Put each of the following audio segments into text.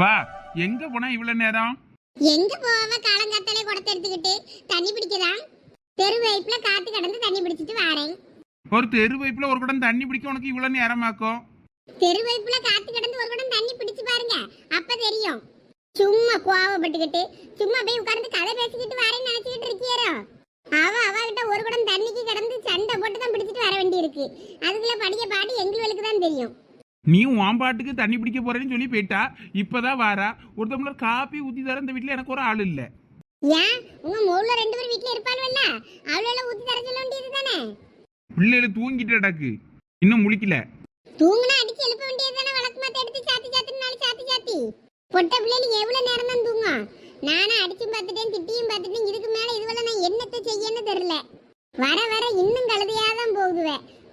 வா எங்க போனா இவ்வளவு நேரம்? எங்க போவ காலங்காத்தாலே குடத்தை எடுத்துக்கிட்டு தண்ணி பிடிக்கதான் தெரு வைப்புல காத்து கடந்து தண்ணி பிடிச்சிட்டு வாரேன். ஒரு தெரு பைப்புல ஒரு குடம் தண்ணி பிடிக்க உனக்கு இவ்வளவு நேரமாக்கும்? தெரு வைப்புல காத்து கடந்து ஒரு குடம் தண்ணி பிடிச்சு பாருங்க அப்ப தெரியும். சும்மா கோவப்பட்டுக்கிட்டு சும்மா போய் உட்கார்ந்து கதை பேசிக்கிட்டு வரேன்னு நினைச்சுக்கிட்டு இருக்கியாரோ? அவ அவ கிட்ட ஒரு குடம் தண்ணிக்கு கடந்து சண்டை போட்டு தான் பிடிச்சிட்டு வர வேண்டி இருக்கு அதுக்குள்ள படிக்க பாடி எங்களுக்கு தான் தெரியும். நீ உன் பாட்டுக்கு தண்ணி பிடிக்க போறேன்னு சொல்லி போயிட்டா இப்பதான் வாரா. ஒரு டம்ளர் காப்பி ஊத்தி தர இந்த வீட்டுல எனக்கு ஒரு ஆள் இல்ல. ஏன்? உங்க மூணுல ரெண்டு பேரும் வீட்டுல இருப்பாள்வல்ல? அவளோட ஊத்தி தர சொல்ல வேண்டியது தானே பிள்ளைகள் தூங்கிட்டு அடக்கு இன்னும் முழிக்கல. தூங்குனா அடிச்சு எழுப்ப வேண்டியது தானே வழக்கு மாத்த எடுத்து சாத்தி சாத்தி நாலு சாத்தி சாத்தி. பொட்ட பிள்ளைகள் எவ்வளவு நேரம் தான் தூங்கும்? நானும் அடிச்சும் பார்த்துட்டேன் திட்டியும் பார்த்துட்டேன் இதுக்கு மேல இதுவரை நான் என்னத்தை செய்யன்னு தெரியல. வர வர இன்னும் கழுதையா தான்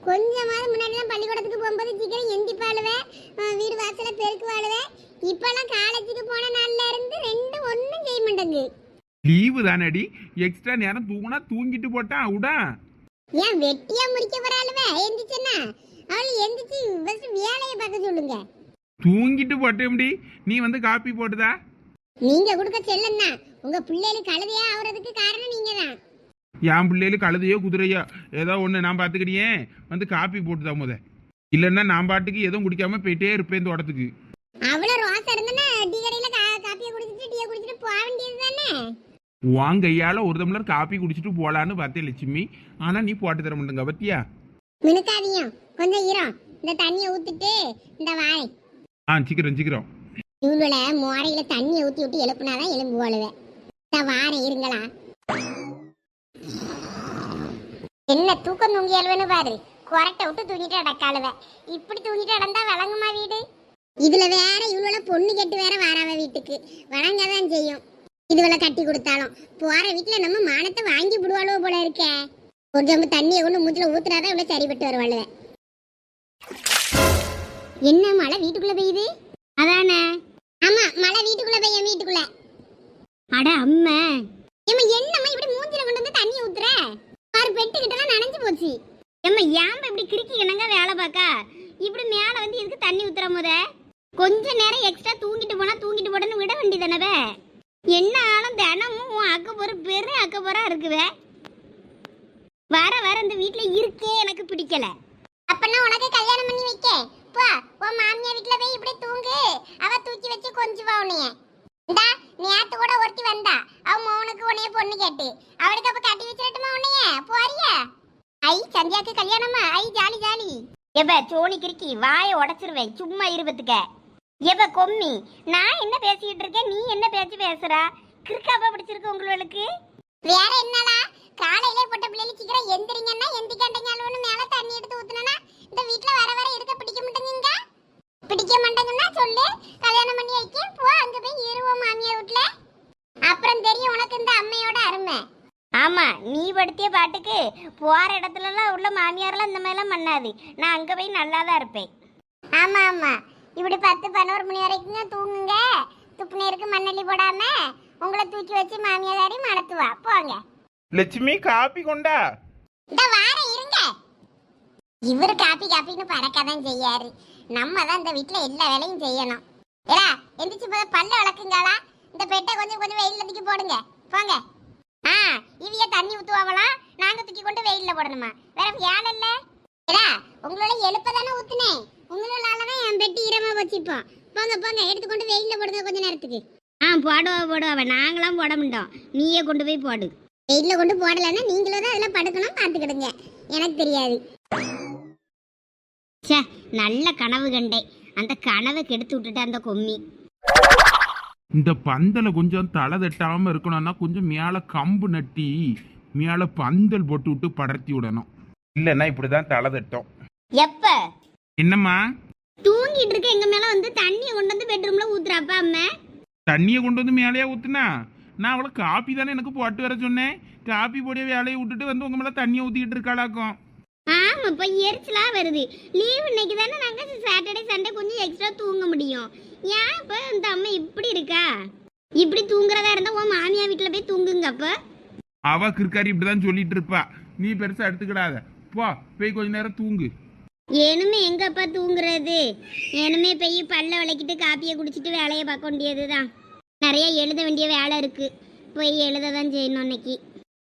கொஞ்சமாவது முன்னாடிலாம் பள்ளிக்கூடத்துக்கு போகும்போது சீக்கிரம் எந்திப்பாளுவே அஹ் வீடு வாசல பெருக்கு வாழுவே இப்பெல்லாம் காலேஜுக்கு போன நாள்ல இருந்து ரெண்டு ஒண்ணும் செய்ய மாட்டேங்குது. லீவு தானடி. எக்ஸ்ட்ரா நேரம் தூங்குனா தூங்கிட்டு போட்டா விடா ஏன் வெட்டியா முடிக்க போறாளுவே எந்திரிச்சேன்னா? அவளை எந்திரிச்சு ஃபர்ஸ்ட் வேலையை பார்க்க சொல்லுங்க. தூங்கிட்டு போட்டேன்டி நீ வந்து காப்பி போட்டுதா? நீங்க கொடுக்க செல்லம் தான். உங்க பிள்ளைகளுக்கு கழுதையா ஆகுறதுக்கு காரணம் நீங்க தான் என் பிள்ளைகளுக்கு கழுதையோ குதிரையோ ஏதோ ஒன்று நான் பார்த்துக்கிட்டியே வந்து காப்பி போட்டுதா முத. இல்லைன்னா நான் பாட்டுக்கு எதுவும் குடிக்காம போயிட்டே இருப்பேன் இந்த இடத்துக்கு அவ்வளவு ரோசா இருந்தனா டீ கடையில காப்பியை குடிச்சிட்டு டீயை குடிச்சிட்டு போக வேண்டியது தானே? உன் கையால ஒரு டம்ளர் காப்பி குடிச்சிட்டு போலான்னு பார்த்தேன் லட்சுமி. ஆனா நீ போட்டு தர மாட்டேங்க பத்தியா? மினுக்காதியும் கொஞ்சம் ஈரம் இந்த தண்ணியை ஊத்திட்டு இந்த வாழை. ஆ சீக்கிரம் சீக்கிரம். இவளோட மோரையில தண்ணியை ஊத்தி விட்டு எழுப்புனாதான் எலும்பு போலுவேன் இந்த வாரம் இருங்களா என்ன தூக்கம் தூங்கி எழுவனு பாரு. குரட்டை விட்டு தூங்கிட்டு அடக்காளுவ இப்படி தூங்கிட்டு அடந்தா வழங்குமா வீடு? இதுல வேற இவளோட பொண்ணு கெட்டு வேற வராவ வீட்டுக்கு. வழங்கதான் செய்யும். இதுவள கட்டி கொடுத்தாலும். போற வீட்டுல நம்ம மானத்தை வாங்கி விடுவாளோ போல இருக்க. ஒரு ஜம்பு தண்ணியை கொண்டு மூச்சுல ஊத்துறாதான் இவ்வளவு சரிபட்டு வருவாளுவ. என்ன மழை வீட்டுக்குள்ள பெய்யுது? அதானே? ஆமா மழை வீட்டுக்குள்ள பெய்யும் வீட்டுக்குள்ள. அட அம்மா. ஏம்மா என்னம்மா இப்படி மூஞ்சில கொண்டு வந்து தண்ணி ஊத்துற? பாரு பெட்டுக்கிட்டலாம் நனைஞ்சு போச்சு. ஏம்மா ஏன் இப்படி கிறுக்கி கிணங்க வேலை பார்க்கா? இப்படி மேலே வந்து எதுக்கு தண்ணி ஊத்துற முத? கொஞ்ச நேரம் எக்ஸ்ட்ரா தூங்கிட்டு போனா தூங்கிட்டு போடன்னு விட வேண்டியதானவே என்ன ஆளும் தினமும் உன் அக்க போற பெரிய அக்க போறா இருக்குவே? வர வர இந்த வீட்டில் இருக்கே எனக்கு பிடிக்கல. அப்பனா உனக்கு கல்யாணம் பண்ணி வைக்க. போ உன் மாமியார் வீட்டில் போய் இப்படி தூங்கு. அவ தூக்கி வச்சு கொஞ்சுவா உன்னைய. நேத்து கூட ஒருத்தி வந்தா. அவ மௌனுக்கு உன்னைய பொண்ணு கேட்டு. அவளுக்கு அப்ப கட்டி வச்சிருட்டுமா உன்னைய? போறியா? ஐ சந்தியாக்கு கல்யாணமா? ஐ ஜாலி ஜாலி. எப்ப சோனி கிறுக்கி வாயை உடைச்சிருவேன் சும்மா இருபத்துக்க. எப்ப கொம்மி நான் என்ன பேசிக்கிட்டு இருக்கேன்? நீ என்ன பேச்சு பேசுறா? கிறுக்காப்பா பிடிச்சிருக்கு உங்களுக்கு? வேற என்னடா? காலையிலே போட்ட பிள்ளைங்க சீக்கிரம் எந்திரிங்கன்னா எந்திக்காண்டீங்கன்னு மேல தண்ணி எடுத்து ஊத்துனா இந்த வீட்ல வர வர இருக்க பிடிக்க மாட்டேங்குங்க பிடிக்க மாட்டேங்கன்னா சொல்லு கல்யாணம் பண்ணி வைக்க போ அங்க போய் இருவோம் மாமியார் வீட்ல அப்புறம் தெரியும் உனக்கு இந்த அம்மையோட அருமை ஆமா நீ படுத்திய பாட்டுக்கு போற இடத்துலலாம் உள்ள மாமியாரெல்லாம் இந்த மாதிரிலாம் பண்ணாது. நான் அங்க போய் நல்லா தான் இருப்பேன். ஆமா ஆமா. இப்படி பத்து பதினோரு மணி வரைக்கும் தூங்குங்க. துப்புநீருக்கு மண்ணள்ளி போடாம உங்களை தூக்கி வச்சு மாமியாரி மணத்துவா. போங்க. லட்சுமி காப்பி கொண்டா? இந்த வார இருங்க. இவரு காப்பி காப்பின்னு பறக்கதான் செய்யாரு. நம்ம தான் இந்த வீட்ல எல்லா வேலையும் செய்யணும். ஏடா எந்திரிச்சு போய் பல்ல வளர்க்குங்களா? இந்த பெட்டை கொஞ்சம் கொஞ்சம் வெயில்ல தூக்கி போடுங்க. போங்க. ஆ இவிய தண்ணி ஊத்துவாங்களாம் நாங்க தூக்கி கொண்டு வெயில்ல போடணுமா. வேற வேலை இல்ல. ஏடா உங்களோட எழுப்ப தானே ஊத்துனேன் உங்களால தான் என் பெட்டி ஈரமா வச்சுப்போம் போங்க போங்க எடுத்து கொண்டு வெயில்ல போடுங்க கொஞ்ச நேரத்துக்கு. ஆ போடுவா போடுவா நாங்களாம் போட மாட்டோம். நீயே கொண்டு போய் போடு. வெயில்ல கொண்டு போடலன்னா நீங்களும் தான் அதில் படுக்கணும் பார்த்துக்கிடுங்க. எனக்கு தெரியாது. ச்சே நல்ல கனவு கண்டேன் அந்த கனவை கெடுத்து விட்டுட்டு அந்த கொம்மி. இந்த பந்தலை கொஞ்சம் தலை தட்டாம இருக்கணும்னா கொஞ்சம் மேல கம்பு நட்டி மேல பந்தல் போட்டு விட்டு படர்த்தி விடணும். இல்லைன்னா இப்படிதான் தலை தட்டும். எப்ப? என்னம்மா? தூங்கிட்டு இருக்க எங்க மேல வந்து தண்ணியை கொண்டு வந்து பெட்ரூம்ல ஊத்துறாப்பா அம்மா? தண்ணியை கொண்டு வந்து மேலேயே ஊத்துனா? நான் அவளை காப்பி தானே எனக்கு போட்டு வர சொன்னேன். காப்பி போடிய வேலையை விட்டுட்டு வந்து உங்க மேல தண்ணியை ஊத்திக்கிட்டு இருக்காளாக்கும். ஆமா இப்ப எரிச்சலா வருது. லீவ் இன்னைக்கு தானே நாங்க சாட்டர்டே சண்டே கொஞ்சம் எக்ஸ்ட்ரா தூங்க முடியும். ஏன் இப்ப இந்த அம்மா இப்படி இருக்கா? இப்படி தூங்குறதா இருந்தா உன் மாமியா வீட்டுல போய் தூங்குங்க அப்ப. அவ கிற்காரி இப்படிதான் சொல்லிட்டு இருப்பா. நீ பெருசா எடுத்துக்கிடாத. போ போய் கொஞ்ச நேரம் தூங்கு. ஏனுமே எங்கப்பா தூங்குறது? ஏனுமே போய் பல்ல விளக்கிட்டு காப்பியை குடிச்சிட்டு வேலையை பார்க்க வேண்டியது தான் நிறைய எழுத வேண்டிய வேலை இருக்கு. போய் எழுத தான் செய்யணும் அன்னைக்கு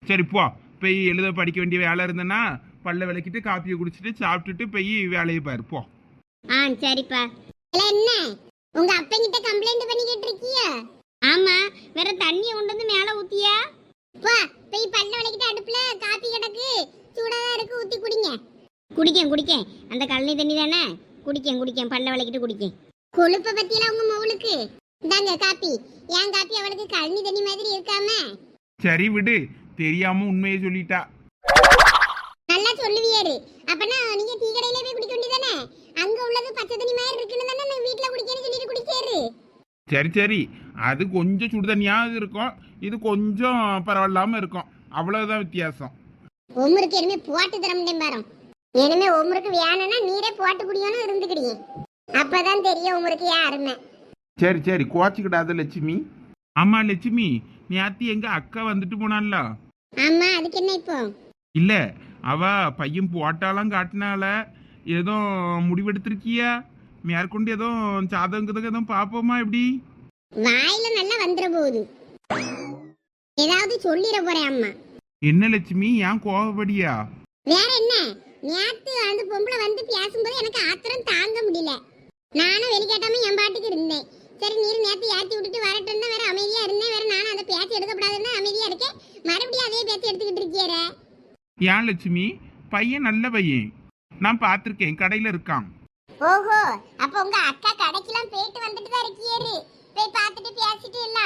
சரி போ. போய் எழுத படிக்க வேண்டிய வேலை இருந்தேன்னா பல்ல விளக்கிட்டு காப்பியை குடிச்சிட்டு சாப்பிட்டுட்டு போய் வேலையை பாரு போ. ஆ சரிப்பா. இல்ல என்ன? உங்க அப்பங்கிட்ட கம்ப்ளைண்ட் பண்ணிக்கிட்டு இருக்கியா ஆமா வேற தண்ணியை கொண்டு வந்து மேலே ஊத்தியா? வா போய் பல்ல விளக்கிட்டு அடுப்புல காப்பி கிடக்கு. சூடாதான் இருக்கு ஊத்தி குடிங்க. குடிக்கேன் குடிக்கேன். அந்த கழனி தண்ணி தானே? குடிக்கேன் குடிக்கேன் பல்ல விளக்கிட்டு குடிக்கேன். கொழுப்ப பத்தியெல்லாம் உங்க மவுளுக்கு? இந்தாங்க காப்பி. ஏன் காப்பி அவளுக்கு கழனி தண்ணி மாதிரி இருக்காம? சரி விடு தெரியாம உண்மையை சொல்லிட்டா. சொல்லுவியாரு அப்பனா நீங்க டீ கடையில போய் குடிக்க வேண்டியதானே? அங்க உள்ளது பச்சை தண்ணி மாதிரி இருக்குன்னு தானே நான் வீட்ல குடிக்கணும்னு சொல்லிட்டு குடிச்சாரு சரி சரி. அது கொஞ்சம் சுடு தண்ணியாவது இருக்கும். இது கொஞ்சம் பரவாயில்லாம இருக்கும். அவ்வளவுதான் வித்தியாசம். ஒமுருக்கு இனிமே போட்டு தர முடியும் பாரு இனிமே ஒமுருக்கு வேணும்னா நீரே போட்டு குடிக்கணும் இருந்துக்கிடியே அப்பதான் தெரியும் ஒமுருக்கு ஏன் அருமை சரி சரி. கோச்சிக்கிடாத லட்சுமி. ஆமா லட்சுமி. நேத்தி எங்க அக்கா வந்துட்டு போனால ஆமா அதுக்கு என்ன இப்போ? இல்ல அவ பையன் போட்டாலாம் காட்டினால ஏதோ முடிவெடுத்திருக்கியா? மேற்கொண்டு ஏதோ சாதகம் ஏதோ பாப்போமா எப்படி? வாயில நல்லா வந்துட போகுது. ஏதாவது சொல்லிட போறேன் அம்மா. என்ன லட்சுமி ஏன் கோவப்படியா? வேற என்ன? நேத்து அந்த பொம்பளை வந்து பேசும்போது எனக்கு ஆத்திரம் தாங்க முடியல. நானும் வெளிக்காட்டாம என் பாட்டுக்கு இருந்தேன். சரி நீர் நேத்து ஏத்தி விட்டுட்டு வரட்டும்னா வேற அமைதியா இருந்தேன். வேற நானும் அந்த பேச்சு எடுக்கப்படாதுன்னு அமைதியா இருக்கேன். மறுபடியும் அதே பேச்சு எடுத்துக்கிட்டு இருக்கியற ஏன் லட்சுமி பையன் நல்ல பையன் நான் பார்த்துருக்கேன் கடையில இருக்கான் ஓஹோ அப்ப உங்க அக்கா கடைக்கெல்லாம் போயிட்டு வந்துட்டு தான் இருக்கியாரு போய் பார்த்துட்டு பேசிட்டு இல்ல.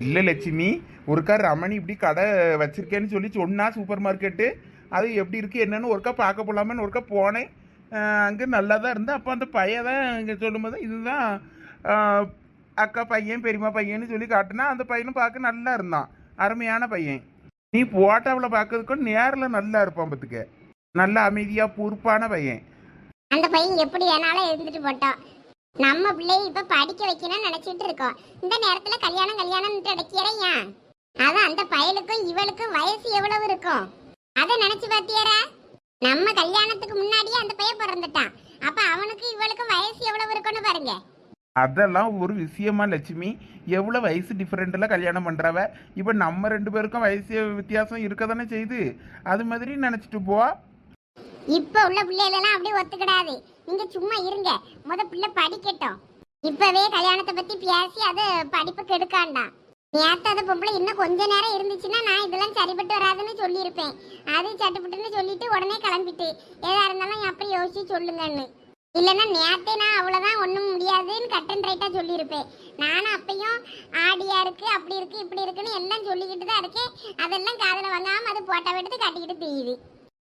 இல்ல லட்சுமி ஒருக்கா ரமணி இப்படி கடை வச்சிருக்கேன்னு சொல்லி சொன்னா சூப்பர் மார்க்கெட்டு. அது எப்படி இருக்கு என்னன்னு ஒருக்கா பார்க்க போலாமன்னு ஒருக்கா போனேன். அங்க நல்லா தான் இருந்தா அப்போ அந்த பையன் தான் இங்கே சொல்லும்போது இதுதான் அக்கா பையன் பெரியம்மா பையன்னு சொல்லி காட்டுனா அந்த பையனும் பார்க்க நல்லா இருந்தான். அருமையான பையன். நீ போட்டோவில் பார்க்கறதுக்கும் நேரில் நல்லா இருப்பான் பார்த்துக்க நல்ல அமைதியாக பொறுப்பான பையன். அந்த பையன் எப்படி வேணாலும் இருந்துட்டு போட்டோம் நம்ம பிள்ளைய இப்ப படிக்க வைக்கணும்னு நினைச்சிட்டு இருக்கோம். இந்த நேரத்துல கல்யாணம் கல்யாணம் அடைக்கிறேன் ஏன்? அதான் அந்த பயலுக்கும் இவளுக்கும் வயசு எவ்வளவு இருக்கும்? அதை நினைச்சு பாத்தியாரா நம்ம கல்யாணத்துக்கு முன்னாடியே அந்த பையன் பிறந்துட்டான். அப்ப அவனுக்கு இவளுக்கும் வயசு எவ்வளவு இருக்கும்னு பாருங்க. அதெல்லாம் ஒரு விஷயமா லட்சுமி. எவ்வளோ வயசு டிஃப்ரெண்ட்டில் கல்யாணம் பண்ணுறவ இப்போ நம்ம ரெண்டு பேருக்கும் வயசு வித்தியாசம் இருக்க தானே செய்யுது. அது மாதிரி நினச்சிட்டு போ. இப்போ உள்ள பிள்ளைகளெல்லாம் அப்படியே ஒத்துக்கிடாது. நீங்கள் சும்மா இருங்க. முத பிள்ளை படிக்கட்டும். இப்போவே கல்யாணத்தை பற்றி பேசி அது படிப்பு கெடுக்காண்டாம் நேற்று அது பொம்பளை இன்னும் கொஞ்ச நேரம் இருந்துச்சுன்னா நான் இதெல்லாம் சரிப்பட்டு வராதுன்னு சொல்லியிருப்பேன். அது சட்டுப்பட்டுன்னு சொல்லிட்டு உடனே கிளம்பிட்டு ஏதா இருந்தாலும் அப்புறம் யோசிச்சு சொல்லுங்கன்னு. இல்லைன்னா நேத்தே நான் அவ்வளோதான் ஒன்றும் முடியாதுன்னு கட் அண்ட் ரைட்டாக சொல்லியிருப்பேன். நானும் அப்பயும் ஆடியா இருக்கு அப்படி இருக்கு இப்படி இருக்குன்னு எல்லாம் சொல்லிக்கிட்டு தான் இருக்கேன். அதெல்லாம் காதில் வாங்காம அது போட்டோ எடுத்து கட்டிக்கிட்டு தெரியுது.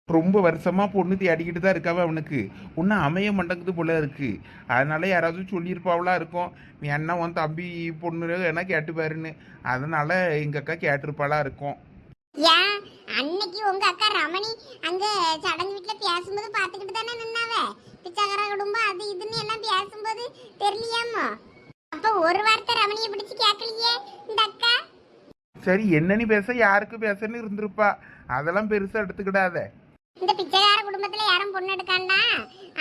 ரொம்ப வருஷமா பொண்ணு தேடிக்கிட்டு தான் இருக்காவ அவனுக்கு. ஒன்றும் அமைய மாட்டேங்குது போல இருக்கு. அதனால யாராவது சொல்லியிருப்பாவளா இருக்கும். நீ என்ன உன் தம்பி பொண்ணு என்ன கேட்டு பாருன்னு அதனால எங்க அக்கா கேட்டிருப்பாளா இருக்கும். ஏன்? அன்னைக்கு உங்க அக்கா ரமணி அங்க சடங்கு வீட்டுல பேசும்போது பாத்துக்கிட்டு தானே நின்னாவ? பிச்சைக்கார குடும்பம் அது இதுன்னு எல்லாம் பேசும்போது தெரியலையாமோ அப்ப ஒரு வார்த்தை ரமணியை பிடிச்சு கேட்கலையே இந்த அக்கா? சரி என்னன்னு பேச யாருக்கு பேசன்னு இருந்திருப்பா. அதெல்லாம் பெருசா எடுத்துக்கிடாத. இந்த பிச்சைக்கார குடும்பத்துல யாரும் பொண்ணு எடுக்காண்டா?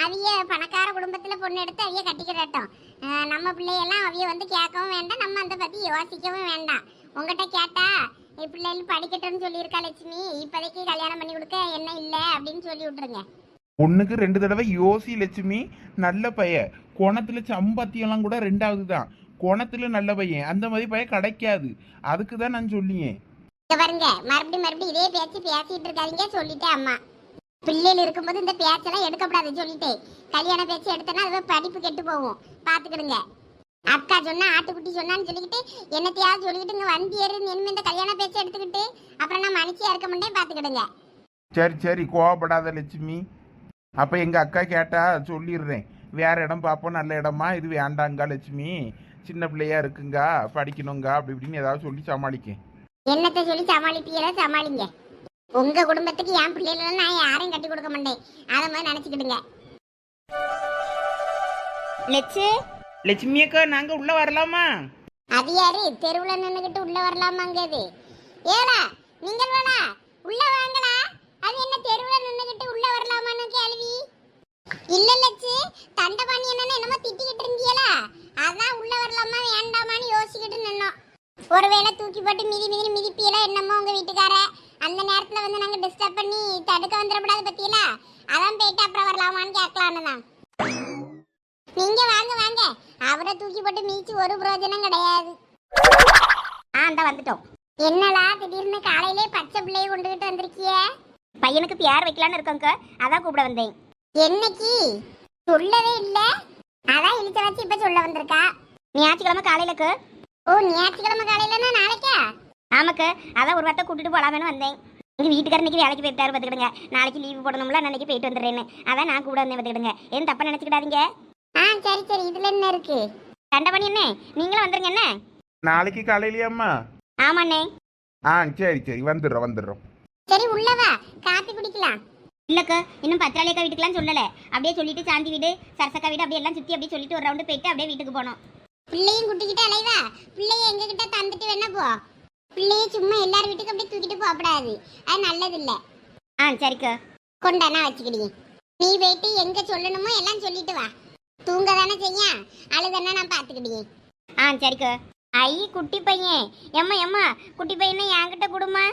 அவிய பணக்கார குடும்பத்துல பொண்ணு எடுத்து அவிய கட்டிக்கிடட்டும். அஹ் நம்ம பிள்ளையெல்லாம் அவிய வந்து கேட்கவும் வேண்டாம் நம்ம அந்த பத்தி யோசிக்கவும் வேண்டாம். உங்ககிட்ட கேட்டா பிள்ளைகள் படிக்கட்டும்னு சொல்லியிருக்கா லட்சுமி. இப்போதைக்கு கல்யாணம் பண்ணி கொடுக்க என்ன இல்லை? அப்படின்னு சொல்லி விட்டுருங்க. பொண்ணுக்கு ரெண்டு தடவை யோசி லட்சுமி நல்ல பையன் குணத்துல சம்பாத்தியம்லாம் கூட ரெண்டாவது தான். குணத்துல நல்ல பையன். அந்த மாதிரி பையன் கிடைக்காது. அதுக்கு தான் நான் சொல்லியேன். பாருங்க மறுபடியும் மறுபடியும் இதே பேச்சு பேசிட்டு இருக்காதீங்க சொல்லிட்டேன் அம்மா. பிள்ளைகள் இருக்கும்போது இந்த பேச்செல்லாம் எடுக்கப்படாது சொல்லிட்டேன். கல்யாண பேச்சு எடுத்தனா அது படிப்பு கெட்டு போகும். பாத்துக்கிடுங்க. அக்கா சொன்னா ஆட்டுக்குட்டி சொன்னான்னு சொல்லிக்கிட்டு என்னத்தையாவது சொல்லிக்கிட்டு இங்க வந்தியரு இனிமே இந்த கல்யாண பேச்சு எடுத்துக்கிட்டு அப்புறம் நான் மனுஷியா இருக்க மாட்டேன் பாத்துக்கிடுங்க. சரி சரி கோவப்படாத லட்சுமி. அப்போ எங்கள் அக்கா கேட்டா சொல்லிடுறேன். வேற இடம் பார்ப்போம் நல்ல இடமா? இது வேண்டாங்க லட்சுமி. சின்ன பிள்ளையா இருக்குங்க படிக்கணுங்க அப்படி இப்படின்னு ஏதாவது சொல்லி சமாளிக்கேன். என்னத்தை சொல்லி சமாளிப்பீங்களோ சமாளிங்க. உங்க குடும்பத்துக்கு என் பிள்ளைகள நான் யாரையும் கட்டி கொடுக்க மாட்டேன். அதை மாதிரி நினைச்சுக்கிடுங்க. லெச்சு லட்சுமி அக்கா நாங்க உள்ள வரலாமா? அது யாரு? தெருவுல நின்னுகிட்டு உள்ள வரலாமாங்கிறது ஏடா நீங்கள் வேணா உள்ள வாங்கடா அது என்ன தெருவுல நின்னுகிட்டு உள்ள வரலாமான்னு கேள்வி. இல்ல லட்சு தண்டபாணி என்னன்னு என்னமோ திட்டிக்கிட்டு இருந்தியல. அதான் உள்ள வரலாமா வேண்டாமான்னு யோசிக்கிட்டு நின்னோம். ஒருவேளை தூக்கி போட்டு மிதி மிதி மிதிப்பியல என்னமோ உங்க வீட்டுக்கார. அந்த நேரத்துல வந்து நாங்க டிஸ்டர்ப் பண்ணி தடுக்க வந்துடக்கூடாது பத்தியல? அதான் போயிட்டு அப்புறம் வரலாமான்னு கேட்கலான்னு தான். நீங்க வாங்க வாங்க. அவரை தூக்கி போட்டு மீச்சு ஒரு பிரயோஜனம் கிடையாது. ஆ அந்த வந்துட்டோம். என்னடா திடீர்னு காலையிலே பச்சை பிள்ளையை கொண்டுகிட்டு வந்திருக்கியே? பையனுக்கு பேர் வைக்கலான்னு இருக்கோங்க அதான் கூப்பிட வந்தேன். என்னைக்கு? சொல்லவே இல்ல. அதான் இழுச்ச வச்சு இப்ப சொல்ல வந்திருக்கா. ஞாயிற்றுக்கிழமை காலையிலக்கு. ஓ ஞாயிற்றுக்கிழமை காலையிலனா நாளைக்கா? ஆமாக்கு. அதான் ஒரு வார்த்தை கூட்டிட்டு போலாமேன்னு வந்தேன். எங்க வீட்டுக்காரர் இன்னைக்கு வேலைக்கு போயிட்டாரு பார்த்துக்கிடுங்க நாளைக்கு லீவு போடணும்ல அன்னைக்கு போயிட்டு வந்துடுறேன்னு. அதான் நான் கூட வந்தேன் பார்த்துக்கிடுங்க எதுவும் தப்பா நினைச்சுக்கிடாதீங்க. ஆ சரி சரி. இதுல என்ன இருக்கு? சண்டை பண்ணி என்ன? நீங்களும் வந்துருங்க என்ன? நாளைக்கு காலையிலயாம்மா ஆமாண்ணே. ஆ சரி சரி. வந்துடுறோம் வந்துடுறோம். சரி உள்ளவா? காப்பி குடிக்கலாம். இல்லக்கா இன்னும் பத்திராளியக்கா வீட்டுக்குலாம் சொல்லல. அப்படியே சொல்லிட்டு சாந்தி வீடு சரசக்கா வீடு அப்படியே எல்லாம் சுத்தி அப்படியே சொல்லிட்டு ஒரு ரவுண்டு போயிட்டு அப்படியே வீட்டுக்கு போனோம். பிள்ளையும் குட்டிக்கிட்ட அலைவா? பிள்ளைய எங்க கிட்ட தந்துட்டு வேணா போ. பிள்ளைய சும்மா எல்லார் வீட்டுக்கு அப்படியே தூக்கிட்டு போகக்கூடாது அது நல்லது இல்ல ஆ சரிக்கா. கொண்டானா வச்சுக்கிடி. நீ போயிட்டு எங்க சொல்லணுமோ எல்லாம் சொல்லிட்டு வா. தூங்க தானே செய்ய அழுதானே நான் பாத்துக்கிடி ஆ சரிக்கா. ஐ குட்டி பையன். எம்மா எம்மா குட்டி பையனை என்கிட்ட கொடுமா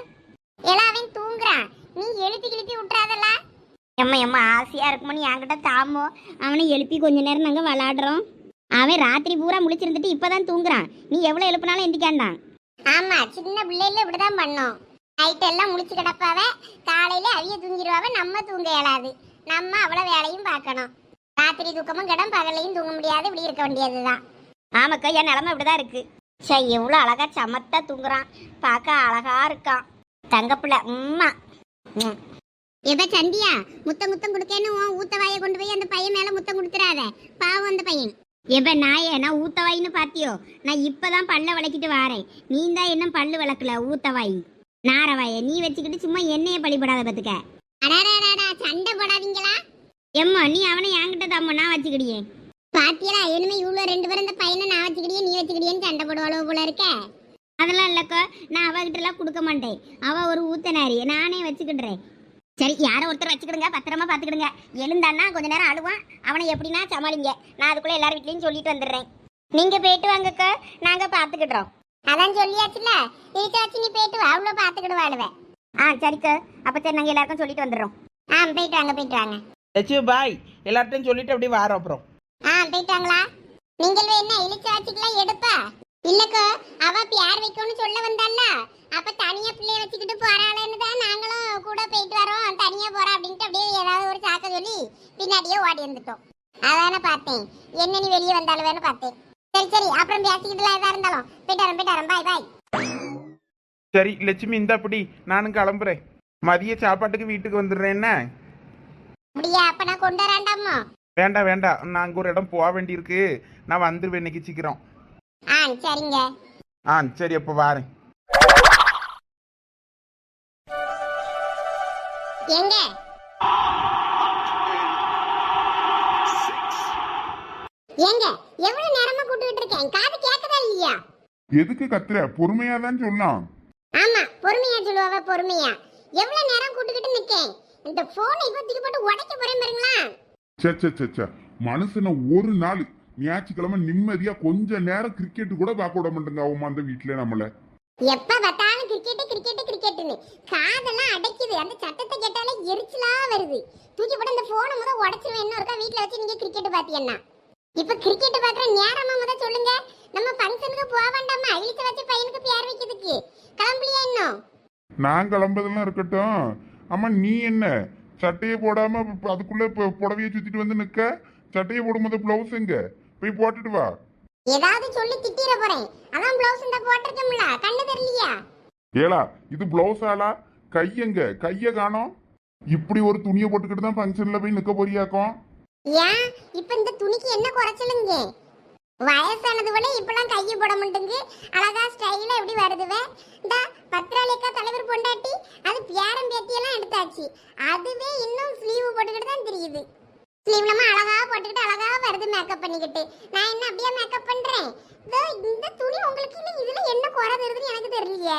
அவன் தூங்குறான் நீ எழுப்பி கிளப்பி விட்டுறாதல்ல எம்மா எம்மா ஆசையா இருக்குமோன்னு என்கிட்ட தாமோ அவனை எழுப்பி கொஞ்ச நேரம் நாங்கள் விளாடுறோம் அவன் ராத்திரி பூரா முழிச்சிருந்துட்டு இப்பதான் தூங்குறான். நீ எவ்வளோ எழுப்பினாலும் எந்திக்காண்டான். ஆமா சின்ன பிள்ளைல இப்படிதான் பண்ணோம். நைட் எல்லாம் முழிச்சு கிடப்பாவ காலையில அவிய தூங்கிடுவாவ நம்ம தூங்க இயலாது. நம்ம அவ்வளவு வேலையும் பார்க்கணும். ராத்திரி தூக்கமும் கிடம் பகலையும் தூங்க முடியாது இப்படி இருக்க வேண்டியதுதான். ஆமாக்கா என் நிலமை இப்படிதான் இருக்கு. சே எவ்வளோ அழகா சமத்தா தூங்குறான். பார்க்க அழகா இருக்கான். தங்கப்புல. உம்மா. எப்ப சந்தியா? முத்தம் முத்தம் கொடுக்கேன்னு உன் ஊத்த வாயை கொண்டு போய் அந்த பையன் மேல முத்தம் கொடுத்துறாத பாவம் அந்த பையன். எப்ப நாயே நான் ஊத்தவாயின்னு பாத்தியோ? நான் இப்பதான் பல்ல விளக்கிட்டு வாரேன். நீ தான் என்ன பல்லு விளக்கல ஊத்தவாய். நாரவாய நீ வச்சுக்கிட்டு சும்மா என்னைய பழிபடாத பத்துக்க. அடாடாடாடா சண்டை போடாதீங்களா? எம்மா நீ அவனை என்கிட்ட தாம்மா நான் வச்சுக்கிடியே. பாத்தியடா இனிமே இவ்வளவு ரெண்டு பேரும் இந்த பையனை நான் வச்சுக்கிடியே நீ வச்சுக்கிடியேன்னு சண்டை போடுவாளோ போல இருக்க. அதெல்லாம் இல்லக்கா நான் அவகிட்ட எல்லாம் கொடுக்க மாட்டேன். அவ ஒரு ஊத்தனாரி நானே வச்சுக்கிடுறேன். சரி யாரோ ஒருத்தர் வச்சுக்கிடுங்க பத்திரமா பாத்துக்கிடுங்க எழுந்தான்னா கொஞ்ச நேரம் அழுவான். அவனை எப்படின்னா சமாளிங்க. நான் அதுக்குள்ள எல்லார் வீட்லயும் சொல்லிட்டு வந்துடுறேன். நீங்க போயிட்டு வாங்கக்கா நாங்க பாத்துக்கிடுறோம் அதான் சொல்லியாச்சுல இருக்காச்சு நீ போயிட்டு வா. அவ்வளவு பாத்துக்கிடுவாளுவ ஆ சரிக்கா. அப்ப சரி நாங்க எல்லாருக்கும் சொல்லிட்டு வந்துடுறோம். ஆ போயிட்டு வாங்க போயிட்டு வாங்க. லட்சு பாய். எல்லார்ட்டையும் சொல்லிட்டு அப்படியே வாரோம் அப்புறம். ஆ போயிட்டாங்களா நீங்கள் என்ன இழிச்ச வச்சுக்கலாம் எடுப்பா? இல்லக்கோ அவ பியார் வைக்கணும்னு சொல்ல வந்தால அப்ப தனியா பிள்ளைய வச்சுக்கிட்டு போறாளேன்னு தான் நாங்களும் கூட போயிட்டு வரோம். தனியா போறா அப்படின்ட்டு அப்படியே ஏதாவது ஒரு சாக்க சொல்லி பின்னாடியே ஓடி வந்துட்டோம். அதானே பார்த்தேன். என்ன நீ வெளியே வந்தாலும் பார்த்தேன். சரி சரி அப்புறம் பேசிக்கிட்டுலாம் எதா இருந்தாலும் போயிட்டு போயிட்டு பாய் பாய் சரி லட்சுமி இந்த அப்படி நானும் கிளம்புறேன். மதிய சாப்பாட்டுக்கு வீட்டுக்கு வந்துடுறேன் என்ன? அப்படியா அப்ப நான் கொண்டு வராண்டாமோ வேண்டாம் வேண்டாம் நான் அங்கே ஒரு இடம் போக வேண்டியிருக்கு. நான் வந்துடுவேன் இன்னைக்கு சீக்கிரம். ஆ சரிங்க. ஆ சரி அப்போ வாரேன். எங்க? ஏங்க எவ்வளவு நேரமா கூப்பிட்டுட்டு இருக்கேன்? காது கேட்கதா இல்லையா? எதுக்கு கத்துற? பொறுமையா தான் சொல்லலாம். ஆமா பொறுமையா சொல்லுவாவ பொறுமையா. எவ்வளவு நேரம் கூட்டுக்கிட்டு நிக்கேன்? இந்த போனை இப்ப தூக்கி போட்டு உடைக்க போறேன் பாருங்களா சே சே சே சே மனுஷனை ஒரு நாள் ஞாயிற்றுக்கிழமை நிம்மதியா கொஞ்ச நேரம் கிரிக்கெட் கூட பார்க்க விட மாட்டேங்க அவன் அந்த வீட்டுல நம்மள. எப்ப பார்த்தாலும் கிரிக்கெட் கிரிக்கெட் கிரிக்கெட்னு காதெல்லாம் அடைக்குது. அந்த சட்டத்தை கேட்டாலே எரிச்சலா வருது. தூக்கி போட்டு அந்த போனை முத உடைச்சிருவேன். இன்னும் இருக்கா வீட்ல வச்சு நீங்க கிரிக்கெட் பாத்தீங்கன்னா இப்ப கிரிக்கெட் பாக்குற நேரமா முத சொல்லுங்க. நம்ம ஃபங்க்ஷனுக்கு போக வேண்டாமா? இழுத்து வச்சு பையனுக்கு பேர் வைக்கிறதுக்கு. கிளம்பலையா இன்னும்? நான் கிளம்புறதெல்லாம் இருக்கட்டும். ஆமா நீ என்ன? சட்டையை போடாம அதுக்குள்ள புடவைய சுத்திட்டு வந்து நிக்க சட்டையை போடும்போது பிளவுஸ் எங்க? போய் போட்டுட்டு வா. ஏதாவது சொல்லி திட்டிர போறேன். அதான் பிளவுஸ் இந்த போட்டிருக்கோம்ல கண்ணு தெரியலையா? ஏலா இது பிளவுஸ் ஆளா? கையெங்க கைய காணோம். இப்படி ஒரு துணியை போட்டுக்கிட்டு தான் ஃபங்க்ஷன்ல போய் நிக்க போறியாக்கும் ஏன்? இப்ப இந்த துணிக்கு என்ன குறைச்சலுங்க? வயசானது விட இப்பெல்லாம் கையை போட மாட்டேங்கு அழகா ஸ்டைலா எப்படி வருதுவே? இந்த பத்ராலிக்கா தலைவர் பொண்டாட்டி அது பேரம் பேத்தியெல்லாம் எடுத்தாச்சு. அதுவே இன்னும் ஸ்லீவ் போட்டுக்கிட்டு தான் தெரியுது. ஸ்லீவ்லமா அழகா போட்டுக்கிட்டு அழகா வருது மேக்கப் பண்ணிக்கிட்டு. நான் என்ன அப்படியே மேக்கப் பண்றேன்? இந்த துணி உங்களுக்கு இன்னும் இதுல என்ன குறை வருதுன்னு எனக்கு தெரியலையே.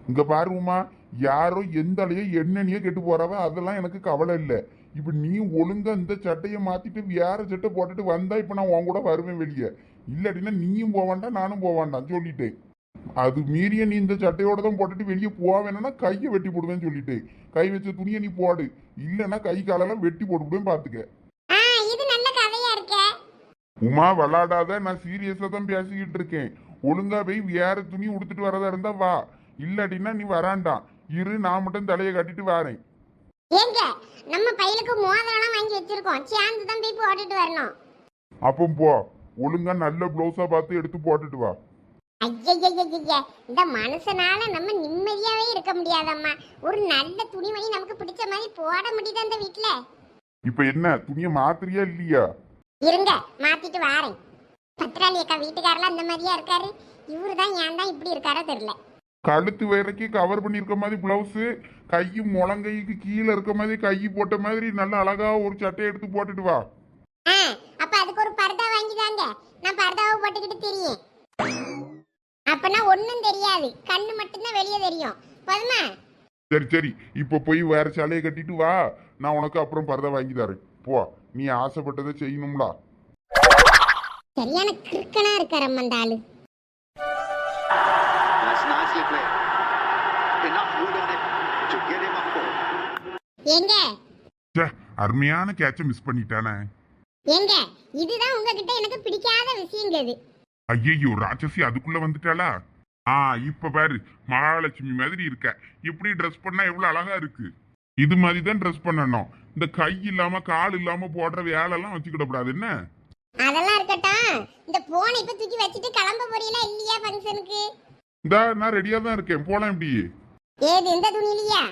இங்க பாருமா யாரோ எந்த அலையோ என்னென்னையோ கெட்டு போறவ அதெல்லாம் எனக்கு கவலை இல்லை. இப்ப நீ ஒழுங்கா இந்த சட்டையை மாத்திட்டு வேற சட்டை போட்டுட்டு வந்தா இப்ப நான் உன் கூட வருவேன் வெளியே. இல்லாட்டினா நீயும் போவாண்டா நானும் போக சொல்லிட்டு சொல்லிட்டேன். அது மீறிய நீ இந்த சட்டையோட தான் போட்டுட்டு வெளியே போவேன்னா கையை வெட்டி போடுவேன்னு சொல்லிட்டேன். கை வச்ச துணியை நீ போடு. இல்லைன்னா கை காலெல்லாம் வெட்டி போட்டுவிடுவேன் பார்த்துக்க ஆ இது நல்ல கதையா இருக்கே உமா விளாடாத நான் சீரியஸா தான் பேசிக்கிட்டு இருக்கேன். ஒழுங்கா போய் வேற துணி உடுத்துட்டு வரதா இருந்தா வா. இல்லாட்டினா நீ வராண்டாம் இரு நான் மட்டும் தலையை கட்டிட்டு வரேன். ஏங்க நம்ம பையலுக்கு மோதிரம் வாங்கி வச்சிருக்கோம். சேர்ந்து தான் போய் போட்டுட்டு வரணும். அப்போ போ. ஒழுங்கா நல்ல பிளவுஸா பார்த்து எடுத்து போட்டுட்டு வா. ஐயய்யய்யய்ய இந்த மனுஷனால நம்ம நிம்மதியாவே இருக்க முடியாதம்மா. ஒரு நல்ல துணிமணி நமக்கு பிடிச்ச மாதிரி போட முடியுது அந்த வீட்ல? இப்ப என்ன துணியை மாத்திரியா இல்லையா? இருங்க மாத்திட்டு வாரேன். பத்ராளி அக்கா வீட்டுக்காரெல்லாம் அந்த மாதிரியா இருக்காரு? இவரு தான் ஏன் தான் இப்படி இருக்காரோ தெரியல. கழுத்து வரைக்கும் கவர் பண்ணியிருக்க மாதிரி பிளவுஸு கையும் முழங்கைக்கு கீழே இருக்க மாதிரி கை போட்ட மாதிரி நல்ல அழகா ஒரு சட்டையை எடுத்து போட்டுட்டு வா. ஆ அப்ப அதுக்கு ஒரு பர்தா வாங்கி தாங்க நான் பர்தாவை போட்டுக்கிட்டு தெரியும் அப்பனா ஒண்ணும் தெரியாது. கண்ணு மட்டும்தான் வெளியே தெரியும். போதுமா? சரி சரி. இப்போ போய் வேற சேலையை கட்டிட்டு வா. நான் உனக்கு அப்புறம் பரதா வாங்கி தரேன். போ. நீ ஆசைப்பட்டதை செய்யணும்லா. சரியான கிறுக்கனா இருக்கார் அம்மா அந்த ஆளு. எங்க ச்சே அருமையான கேட்சை மிஸ் பண்ணிட்டானே. எங்க இதுதான் உங்ககிட்ட எனக்கு பிடிக்காத விஷயங்கிறது ஐயையோ ராட்சசி அதுக்குள்ள வந்துட்டாளா? ஆ இப்ப பாரு மகாலட்சுமி மாதிரி இருக்க. இப்படி ட்ரெஸ் பண்ணா எவ்வளவு அழகா இருக்கு? இது மாதிரி தான் ட்ரெஸ் பண்ணணும். இந்த கை இல்லாம கால் இல்லாம போடுற வேலைலாம் வச்சுக்கிடக்கூடாது. என்ன? அதெல்லாம் இருக்கட்டும். இந்த போனை இப்ப தூக்கி வச்சுட்டு கிளம்ப போறீங்களா இல்லையா ஃபங்க்ஷனுக்கு இந்தா நான் ரெடியா தான் இருக்கேன். போலாம் இப்படி. ஏது இந்த துணியிலையா?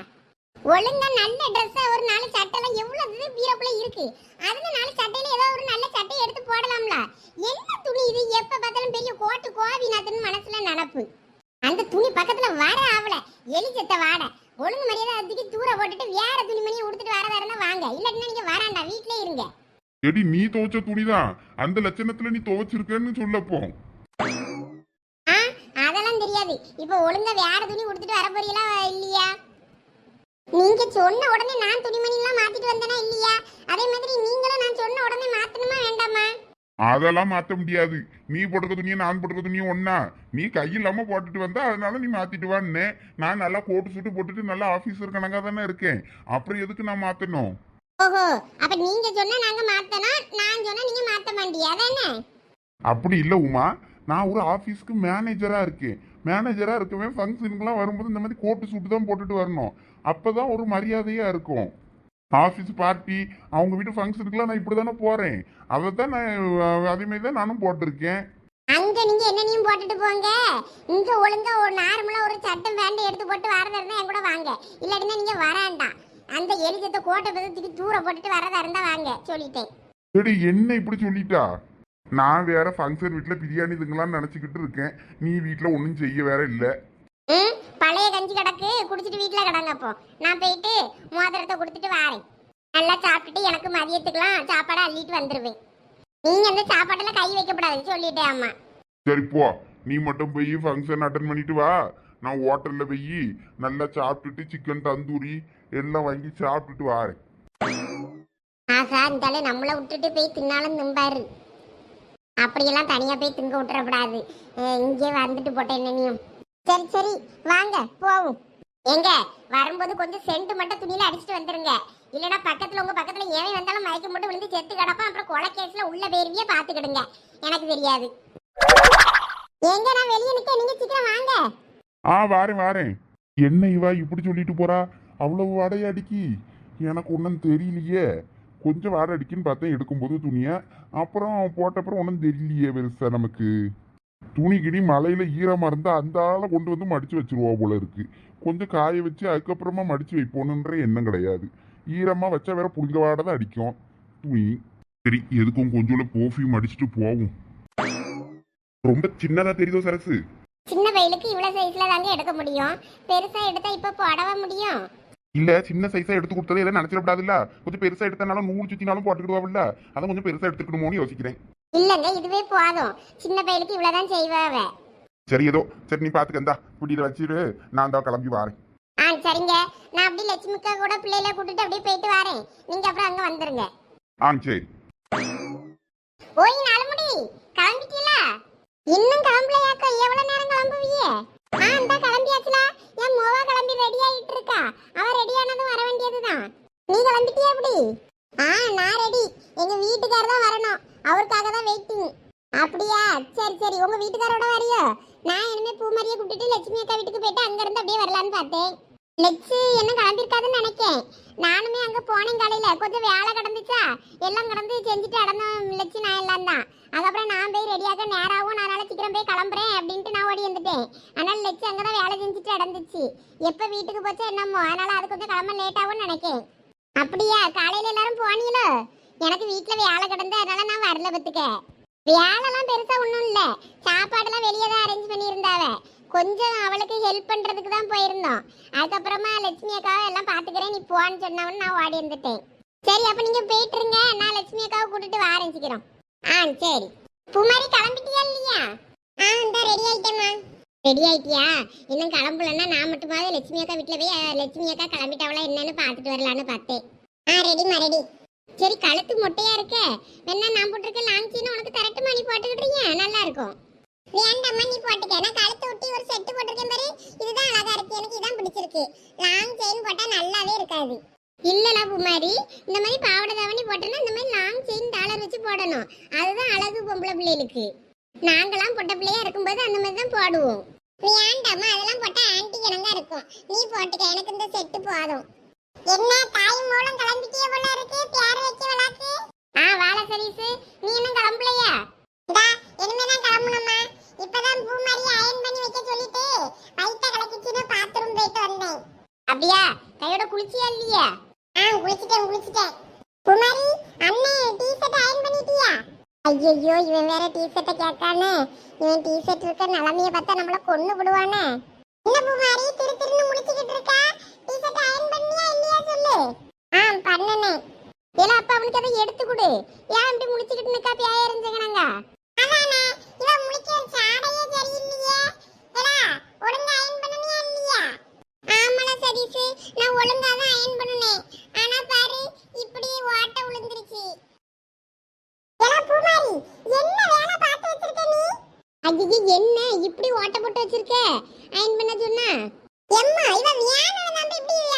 ஒழுங்கா நல்ல ட்ரெஸ் ஒரு நாலு சட்டைலாம் எவ்வளவு பீரோக்குள்ள இருக்கு? அதுல நாலு சட்டையில ஏதோ ஒரு நல்ல சட்டை எடுத்து போடலாம்ல என்ன துணி இது எப்ப பார்த்தாலும் பெரிய கோட்டு கோவிநாதன் மனசுல நினப்பு அந்த துணி பக்கத்துல வர ஆவல எலிச்சத்த வாட ஒழுங்கு மரியாதை அதுக்கு தூர போட்டுட்டு வேற துணிமணியை உடுத்துட்டு வரதா இருந்தா வாங்க இல்லாட்டினா நீங்க வராண்டா வீட்லயே இருங்க எடி நீ துவைச்ச துணிதான் அந்த லட்சணத்துல நீ துவைச்சிருக்கேன்னு சொல்லப்போ. ஆ அதெல்லாம் தெரியாது. இப்போ ஒழுங்கா வேற துணி உடுத்துட்டு வர போறீங்களா இல்லையா? நீங்க சொன்ன உடனே நான் துணிமணி எல்லாம் மாத்திட்டு வந்தேனா இல்லையா? அதே மாதிரி நீங்களும் நான் சொன்ன உடனே மாத்தணுமா வேண்டாமா? அதெல்லாம் மாத்த முடியாது. நீ போட்டுக்க துணியை நான் போட்டுக்க துணியும் ஒண்ணா. நீ கை இல்லாம போட்டுட்டு வந்தா அதனால நீ மாத்திட்டு வான்னு. நான் நல்லா கோட்டு சுட்டு போட்டுட்டு நல்லா ஆபீசர் கணக்கா தானே இருக்கேன். அப்புறம் எதுக்கு நான் மாத்தணும்? ஓஹோ அப்ப நீங்க சொன்னா நாங்க மாத்தணும் நான் சொன்னா நீங்க மாத்த மாட்டியா? அதானே? அப்படி இல்லை உமா. நான் ஒரு ஆஃபீஸ்க்கு மேனேஜரா இருக்கேன். மேனேஜரா இருக்கவே ஃபங்க்ஷனுக்குலாம் வரும்போது இந்த மாதிரி கோட்டு சூட்டு தான் போட்டுட்டு வரணும். அப்பதான் ஒரு மரியாதையா இருக்கும். ஆஃபீஸ் பார்ட்டி அவங்க வீட்டு ஃபங்க்ஷனுக்குலாம் நான் இப்படி தானே போறேன். அதை தான் நான் அஹ், அதே மாதிரி தான் நானும் போட்டிருக்கேன். அங்க நீங்க என்னனையும் போட்டுட்டு போங்க. இங்க ஒழுங்கா ஒரு நார்மலா ஒரு சட்டம் பேண்ட் எடுத்து போட்டு வரதா இருந்தா என் கூட வாங்க. இல்லாட்டினா நீங்க வராண்டாம் அந்த எலிஜத்தை கோட்டை பதத்துக்கு தூர போட்டுட்டு வரதா இருந்தா வாங்க சொல்லிட்டேன். சரி என்ன இப்படி சொல்லிட்டா? நான் வேற ஃபங்க்ஷன் வீட்டில் பிரியாணி இதுங்களான்னு நினச்சிக்கிட்டு இருக்கேன். நீ வீட்டில் ஒன்றும் செய்ய வேற இல்லை. ம் பழைய கஞ்சி கிடக்கு குடிச்சிட்டு வீட்டில் கிடங்க அப்போ. நான் போயிட்டு மோதிரத்தை கொடுத்துட்டு வாரேன். நல்லா சாப்பிட்டுட்டு எனக்கு மதியத்துக்குலாம் சாப்பாடை அள்ளிட்டு வந்துடுவேன் நீங்க அந்த சாப்பாட்டில் கை வைக்கப்படாது சொல்லிட்டேன் அம்மா. சரி போ. நீ மட்டும் போய் ஃபங்க்ஷன் அட்டன் பண்ணிட்டு வா. நான் ஹோட்டலில் போய் நல்லா சாப்பிட்டுட்டு சிக்கன் தந்தூரி எல்லாம் வாங்கி சாப்பிட்டுட்டு வாரேன். ஆகா இருந்தாலே நம்மளை விட்டுட்டு போய் தின்னாலும் திம்பாரு. அப்படியெல்லாம் தனியாக போய் திங்க விட்டுறக்கூடாது. இங்கே வந்துட்டு போட்டேன் என்னனையும் சரி சரி வாங்க போவோம். எங்க வரும்போது கொஞ்சம் சென்ட் மட்டும் துணியில அடிச்சுட்டு வந்துருங்க. இல்லைன்னா பக்கத்துல உங்க பக்கத்துல ஏன் வந்தாலும் மயக்கம் போட்டு விழுந்து செத்து கிடப்பான் அப்புறம் கொலை கேஸ்ல உள்ள பேருவியே பாத்துக்கிடுங்க எனக்கு தெரியாது. எங்க நான் வெளியே நிக்க நீங்க சீக்கிரம் வாங்க. ஆ வாரேன் வாரேன். என்ன இவா இப்படி சொல்லிட்டு போறா? அவ்வளவு வாடகை அடிக்கி எனக்கு ஒன்றும் தெரியலையே. கொஞ்சம் வாடகை அடிக்குன்னு பார்த்தேன் எடுக்கும்போது துணியை. அப்புறம் போட்டப்புறம் ஒன்றும் தெரியலையே பெருசா நமக்கு. துணி கிணி மலையில் ஈரமாக இருந்தால் அந்த ஆளை கொண்டு வந்து மடித்து வச்சுருவா போல இருக்கு. கொஞ்சம் காய வச்சு அதுக்கப்புறமா மடித்து வைப்போணுன்ற எண்ணம் கிடையாது. ஈரமாக வச்சா வேற புனித வாடை தான் அடிக்கும். துணி. சரி எதுக்கும் கொஞ்சம் போஃபியும் அடிச்சுட்டு போவோம். ரொம்ப சின்னதா தெரியுதோ சரசு? சின்ன வயலுக்கு இவ்வளவு சைஸ்ல தாங்க எடுக்க முடியும். பெருசா எடுத்தா இப்ப போடவா முடியும். இல்ல சின்ன சைஸா எடுத்து கொடுத்தது எதை நினைச்சிடக்கூடாதுல்ல கொஞ்சம் பெருசா எடுத்தனாலும் நூல் சுத்தினாலும் போட்டுக்கிடுவாவில்ல அதை கொஞ்சம் பெருசா எடுத்துக்கணுமோன்னு யோசிக்கிறேன். இல்லங்க இதுவே போதும். சின்ன பையலுக்கு இவ்வளவுதான் செய்வாவ. சரி ஏதோ. சரி நீ பாத்துக்க இந்தா. குட்டியில வச்சிரு. நான் தான் கிளம்பி வாரேன். ஆ சரிங்க. நான் அப்படி லட்சுமிக்கா கூட பிள்ளையில கூட்டிட்டு அப்படியே போயிட்டு வரேன். நீங்க அப்புறம் அங்க வந்துருங்க. ஆ சரி. ஓய் நலமுடி. கிளம்பிட்டீங்களா? இன்னும் கிளம்பலையாக்கா? எவ்வளவு நேரம் கிளம்புவீங்க? ஆ இந்த கிளம்பியாச்சுல. என் மோவா கிளம்பி ரெடி ஆயிட்டு இருக்கா அவ ரெடி ஆனதும் வர வேண்டியதுதான். நீ கிளம்பிட்டியா எப்படி? ஆ நான் ரெடி எங்க வீட்டுக்காரர் தான் வரணும். அவருக்காக தான் வெயிட்டிங் அப்படியா? சரி சரி. உங்க வீட்டுக்காரோட வரியோ? நான் இனிமே பூமாரியை கூப்பிட்டுட்டு லட்சுமி அக்கா வீட்டுக்கு போயிட்டு அங்க இருந்து அப்படியே வரலான்னு பார்த்தேன். லட்சு என்ன கிளம்பிருக்காதுன்னு நினைக்கேன். நானுமே அங்க போனேன் கடையில கொஞ்சம் வேலை கிடந்துச்சா? எல்லாம் கிடந்து செஞ்சுட்டு அடந்தோம் லட்சு நான் எல்லாம் தான். அதுக்கப்புறம் நான் போய் ரெடியாக நேராகவும் அதனால சீக்கிரம் போய் கிளம்புறேன் அப்படின்ட்டு நான் ஓடி வந்துட்டேன். அதனால லட்சு அங்கே தான் வேலை செஞ்சுட்டு அடந்துச்சு எப்போ வீட்டுக்கு போச்சோ என்னமோ. அதனால அது கொஞ்சம் கிளம்ப லேட்டாகும்னு நினைக்கேன். அப்படியா? காலையில எல்லாரும் போனீங்களோ? எனக்கு வீட்டில் வேலை கிடந்து அதனால நான் வரல பத்துக்க வேலைலாம் பெருசா ஒன்றும் இல்லை. சாப்பாடெல்லாம் வெளியே தான் அரேஞ்ச் பண்ணியிருந்தாவே. கொஞ்சம் அவளுக்கு ஹெல்ப் பண்றதுக்கு தான் போயிருந்தோம். அதுக்கப்புறமா லட்சுமி அக்காவை எல்லாம் பாத்துக்கிறேன் நீ போன்னு சொன்னவன்னு நான் ஓடி வந்துட்டேன். சரி அப்ப நீங்க போயிட்டு இருங்க. நான் லட்சுமி அக்காவை கூட்டிட்டு ஆரம்பிச்சுக்கிறோம் ஆ சரி. பூமாரி கிளம்பிட்டியா இல்லையா? ஆ இந்த ரெடி ஆயிட்டேம்மா. ரெடி ஆயிட்டியா? இன்னும் கிளம்பலன்னா நான் மட்டுமாவது லட்சுமி அக்கா வீட்டில் போய் லட்சுமி அக்கா கிளம்பிட்டவளா என்னன்னு பார்த்துட்டு வரலான்னு பார்த்தேன். ஆ ரெடிமா ரெடி சரி கழுத்து மொட்டையா இருக்க. வேணா நான் போட்டிருக்க லாங் சீன் உனக்கு தரட்டு நீ போட்டுக்கிட்டீங்க நல்லா இருக்கும். வேண்டாம்மா நீ போட்டுக்க? நான் கழுத்து ஒட்டி ஒரு செட்டு போட்டிருக்கேன் பாரு. இதுதான் அழகா இருக்கு. எனக்கு இதான் பிடிச்சிருக்கு. லாங் செயின் போட்டா நல்லாவே இருக்காது. இல்லல குமாரி. இந்த மாதிரி பாவாடை தாவணி போட்டோம்னா இந்த மாதிரி லாங் செயின் டாலர் வச்சு போடணும். அதுதான் அழகு பொம்பளை பிள்ளைகளுக்கு. நாங்களாம் பொட்ட பிள்ளையா இருக்கும்போது அந்த மாதிரி தான் போடுவோம். வேண்டாம்மா அதெல்லாம் போட்டா ஆன்டி கிணங்கா இருக்கும். நீ போட்டுக்க. எனக்கு இந்த செட்டு போதும். என்ன தாய் மூலம் கிளம்பிட்டே போல இருக்கு? பேர் வைக்க விளாக்கு ஆ வாழ சரீசு நீ இன்னும் கிளம்பலையா? இந்தா இனிமே தான் கிளம்பணுமா இப்பதான் பூமாரி அயன் பண்ணி வைக்க சொல்லிட்டு வயித்த கலக்கிச்சுன்னு பாத்ரூம் போயிட்டு வந்தேன். அப்படியா? கையோட குளிச்சியா இல்லையா? ஆ குளிச்சிட்டேன் குளிச்சிட்டேன். பூமாரி அண்ணே டீ ஷர்ட் அயன் பண்ணிட்டியா? ஐயோ இவன் வேற டீ ஷர்ட்டை கேட்கானே இவன் டீ ஷர்ட் இருக்க நிலமைய பார்த்தா நம்மள கொன்னு விடுவானே. என்ன பூமாரி திரு திருன்னு முடிச்சுக்கிட்டு இருக்கா? டீ ஷர்ட் அயன் பண்ணியா இல்லையா சொல்லு. ஆ பண்ணனே. ஏன்னா அப்பா அவனுக்கு அதை எடுத்து கொடு. ஏன் இப்படி முடிச்சுக்கிட்டு நிக்கா பேய இருந்துங்கனாங்க அதானே. இவன் ஆனா இப்படி விழுந்துருச்சு என்ன இப்படி ஓட்ட போட்டு வச்சிருக்க? அயன் பண்ண சொன்னா. எம்மா இவ வியானவ நம்ம இப்படி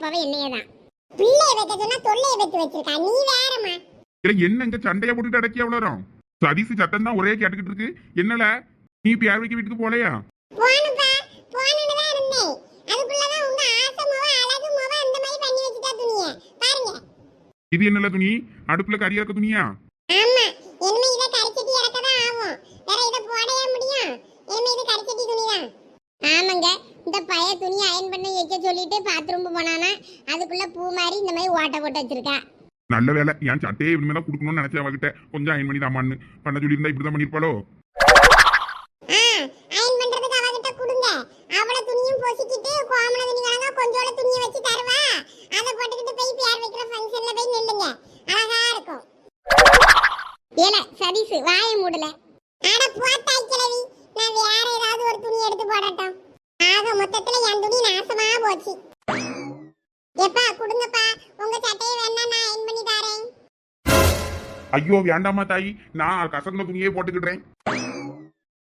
என்ன கேட்பாவ என்னையதான். பிள்ளைய வைக்க சொன்னா தொல்லைய வச்சு வச்சிருக்கா. நீ வேறமா இல்ல என்ன இங்க சண்டைய போட்டுட்டு அடக்கி அவ்வளோ சதீஷ் சத்தம் தான் ஒரே கேட்டுக்கிட்டு இருக்கு. என்னல? நீ பேர் வைக்க வீட்டுக்கு போலையா? போனுப்பா போனுன்னு தான் இருந்தேன். அதுக்குள்ளதான் உங்க ஆசை முக அழகு முக அந்த மாதிரி பண்ணி வச்சுட்டா துணிய. பாருங்க. இது என்னல துணி? அடுப்புல கறி இறக்க துணியா? ஆமா. இனிமே இத கரிச்சட்டி இறக்க தான் ஆகும். வேற இத போடவே முடியும். இனிமே இது துணி தான் ஆமாங்க. இந்த பழைய துணி அயன் பண்ண வைக்க சொல்லிட்டு பாத்ரூம் அதுக்குள்ள ஓட்ட போட்டு வச்சிருக்கா. நல்ல வேலை. என் சட்டையை இனிமே தான் கொடுக்கணும்னு நினைச்சேன் அவகிட்ட. கொஞ்சம் அயன் பண்ணி தாமான்னு பண்ண சொல்லியிருந்தா இப்படி தான் பண்ணிருப்பாளோ அயன் பண்றதுக்கு அவகிட்ட கொடுங்க. அவள துணியும் பொசிக்கிட்டு கோமண துணி கொஞ்சோட துணியை வச்சு தருவா. அத போட்டுக்கிட்டு போய் பேர் வைக்கிற ஃபங்க்ஷன்ல போய் நில்லுங்க. அழகா இருக்கும். ஏல சதீஷ் வாயை மூடல. அட போத்தாய் கிழவி. நான் வேற ஏதாவது ஒரு துணி எடுத்து போடட்டும். ஆக மொத்தத்துல என் துணி நாசமா போச்சு. எப்பா கொடுங்கப்பா. உங்க சட்டையை வேணா நான் அயன் பண்ணி தரேன். ஐயோ வேண்டாமா தாய். நான் கசந்த துணியே போட்டுக்கிடுறேன்.